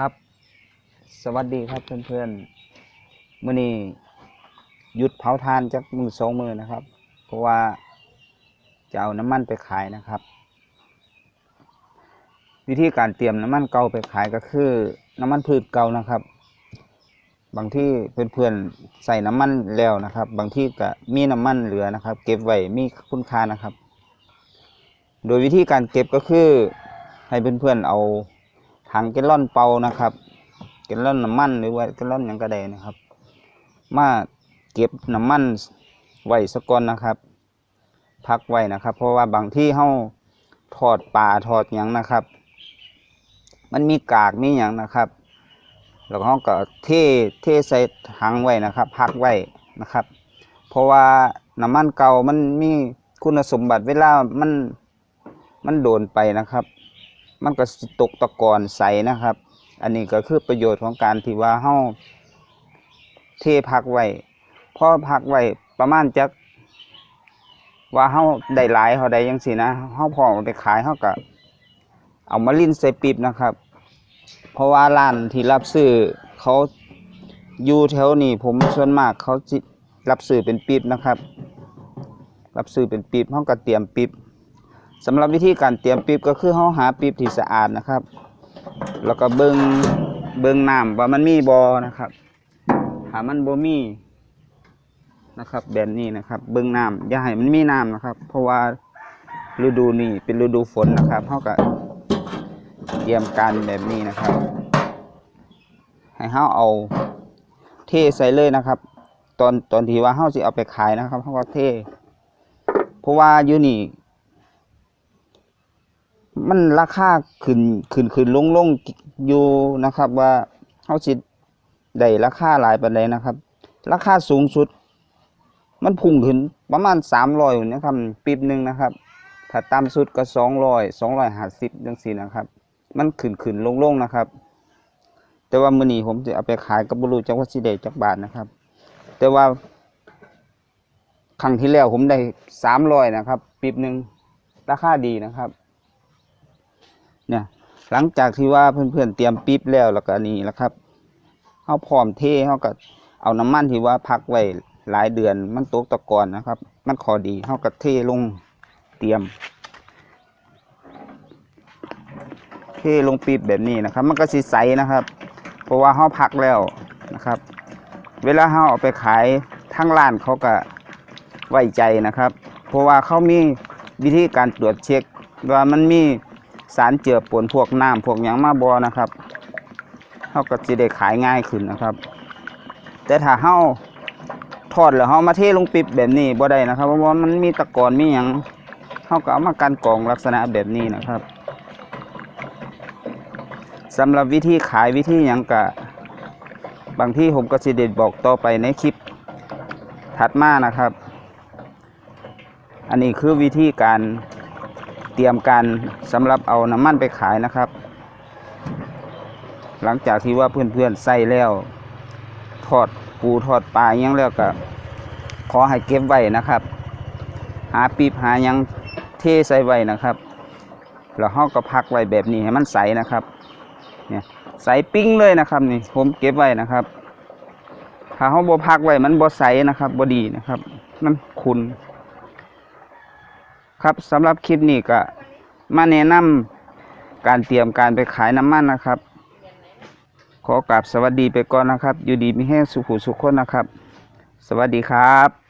ครับ สวัสดีครับเพื่อนๆมื่อนี้หยุดเผาทานจากมือสองมือนะครับ เพราะว่าจะเอาน้ำมันไปขายนะครับ วิธีการเตรียมน้ำมันเก่าไปขายก็คือ น้ำมันพืชเก่านะครับ บางที่เพื่อนๆใส่น้ำมันแล้วนะครับ บางที่ก็มีน้ำมันเหลือนะครับ เก็บไว้มีคุณค่านะครับ โดยวิธีการเก็บก็คือให้เพื่อนๆเอา ถังแกลลอนเปานะครับแกลลอนน้ำมันหรือว่าแกลลอนหยังก็ไดนะครับ มาเก็บน้ำมันไว้สกอนนะครับ พักไว้นะครับ เพราะว่าบางที่เฮาทอดปลาทอดหยังนะครับ มันมีกากมีหยังนะครับแล้วก็เฮาก็เทเทใส่ถังไว้นะครับ พักไว้นะครับ เพราะว่าน้ำมันเก่ามันมีคุณสมบัติเวลามันมันโดนไปนะครับ มันก็ตกตะกอนใสนะครับ อันนี้ก็คือประโยชน์ของการที่ว่าเฮาเทพักไว้พอพักไว้ประมาณจักว่าเฮาได้หลายเฮาได้จังซี่นะเฮาพอไปขายเฮาก็เอามาลิ้นใส่ปีบนะครับ เพราะว่าร้านที่รับซื้อเขาอยู่แถวนี้ผมส่วนมากเขารับซื้อเป็นปีบนะครับ รับซื้อเป็นปีบเฮาก็เตรียมปีบ สำหรับวิธีการเตรียมปี๊บก็คือเฮาหาปี๊บที่สะอาดนะครับ แล้วก็เบิงเบิงน้ำว่ามันมีบ่นะครับถ้ามันบ่มีนะครับ แบบนี้นะครับ เบิงน้ำอย่าให้มันมีน้ำนะครับ เพราะว่าฤดูนี้เป็นฤดูฝนนะครับเฮาก็เตรียมการแบบนี้นะครับ ให้เฮาเอาเทใส่เลยนะครับ ตอนตอนที่ว่าเฮาสิเอาไปขายนะครับเฮาก็เทเพราะว่าอยู่นี่ มันราคาขึ้นขึ้นขึ้นลงลงอยู่นะครับ ว่าเขาสิได้ราคาหลายปานใดนะครับ ราคาสูงสุด มันพุ่งขึ้นประมาณสามร้อยนะครับปีบหนึ่งนะครับ ถ้าต่ำสุดก็สองร้อยสองร้อยห้าสิบจังสี่นะครับ มันขึ้นขึ้นลงลงนะครับ แต่ว่ามื้อนี้ผมจะเอาไปขายกับบรูจักว่าสิได้จักบาทนะครับ แต่ว่าครั้งที่แล้วผมได้สามร้อยนะครับปีบหนึ่งราคาดีนะครับ เนี่ย หลังจากที่ว่าเพื่อนๆเตรียมปี๊บแล้วแล้วก็นนี้แล้วครับเขาพร้อมเทเขาก็เอาน้ำมันที่ว่าพักไว้หลายเดือนมันตกตะกอนนะครับ มันขอดีเขาก็เทลงเตรียม เทลงปี๊บแบบนี้นะครับ มันก็สีใสนะครับ เพราะว่าเขาพักแล้วนะครับ เวลาเขาเอาไปขายทั้งร้านเขาก็ไว้ใจนะครับ เพราะว่าเขามีวิธีการตรวจเช็คว่ามันมี สารเจือปนพวกน้ำพวกหยังมาบอนะครับเขาก็จะได้ขายง่ายขึ้นนะครับ แต่ถ้าเฮาทอดแล้วเฮามาเทลงปิบแบบนี้บ่ได้นะครับ เพราะว่ามันมีตะกอนมีหยังเฮาก็เอามากันกรองลักษณะแบบนี้นะครับสำหรับวิธีขายวิธีหยังกะบางที่ผมก็สิเด็ดบอกต่อไปในคลิปถัดมานะครับ อันนี้คือวิธีการ เตรียมการสำหรับเอาน้ำมันไปขายนะครับ หลังจากที่ว่าเพื่อนๆใส่แล้ว ทอดปูทอดปลาอยังแล้วก็ขอให้เก็บไว้นะครับ หาปีบหายังเทใส่ไว้นะครับแล้วเราก็พักไว้แบบนี้ให้มันใสนะครับเนี่ยใสปิ้งเลยนะครับนี่ผมเก็บไว้นะครับถ้าเขาบ่พักไว้มันบ่ใสนะครับบ่ดีนะครับ มันขุน ครับสำหรับคลิปนี้ก็มาแนะนำการเตรียมการไปขายน้ำมันนะครับ ขอกราบสวัสดีไปก่อนนะครับ อยู่ดีมีแห้งสุขุสุขคนนะครับ สวัสดีครับ